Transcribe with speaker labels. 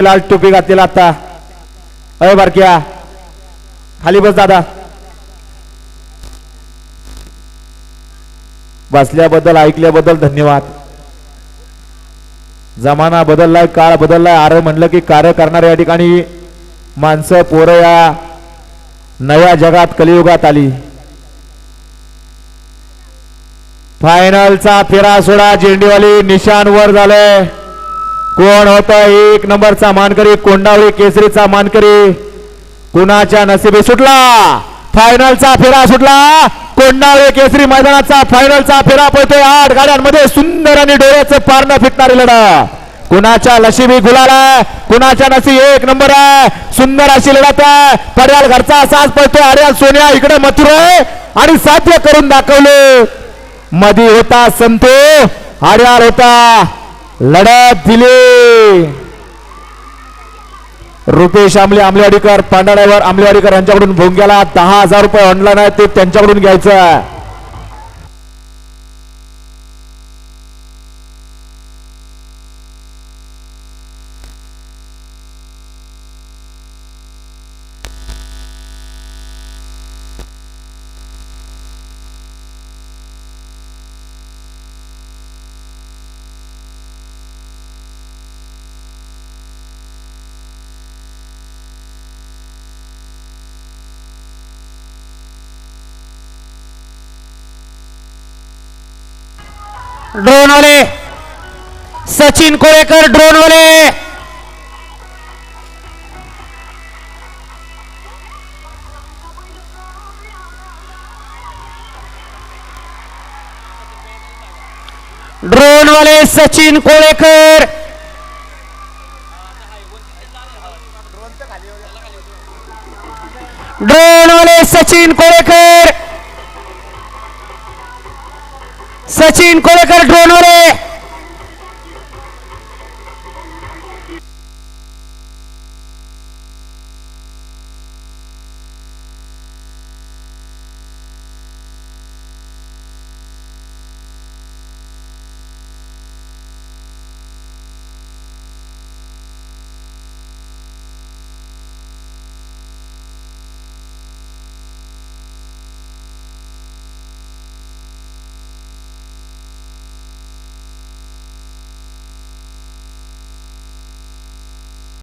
Speaker 1: लाल टोपी घातलेला आता अय बारक्या. खाली बस दादा. बसल्याबद्दल ऐकल्याबद्दल धन्यवाद. जमाना बदललाय काळ बदललाय. आर म्हणलं की कार्य करणाऱ्या या ठिकाणी माणसं पोरं या नव्या जगात कलियुगात आली. फायनलचा फेरा सोडा झेंडीवाली निशान वर झालंय. कोण होता? एक नंबरचा मानकरी कोंडावळी केसरीचा मानकरी. कुणाच्या नसिबी सुटला? फायनलचा फेरा सुटला. कोंडावळी केसरी मैदानाचा फायनलचा फेरा पडतोय. आठ गाड्यांमध्ये सुंदर आणि डोळ्याचं पारणं फिटणारी लढा कुणाच्या नशिबी गुलाला कुणाच्या नसी एक नंबर आहे? सुंदर अशी लढत आहे. पर्याल घरचा असाच पडतोय. अरे सोन्या इकडे मथुर आहे आणि साध्य करून दाखवले. मधी होता संतो आर्याल होता. लढत दिली. रुपेश आमले आमलेवाडीकर पांढरा आमलेवाडीकर यांच्याकडून भोंग्याला दहा हजार रुपये ऑनलाईन आहे ते त्यांच्याकडून घ्यायचं आहे.
Speaker 2: ड्रोनवाले सचिन कोळेकर ड्रोनवाले. ड्रोनवाले सचिन कोळेकर ड्रोनवाले सचिन कोळेकर सचिन कोळेकर ड्रोनवरे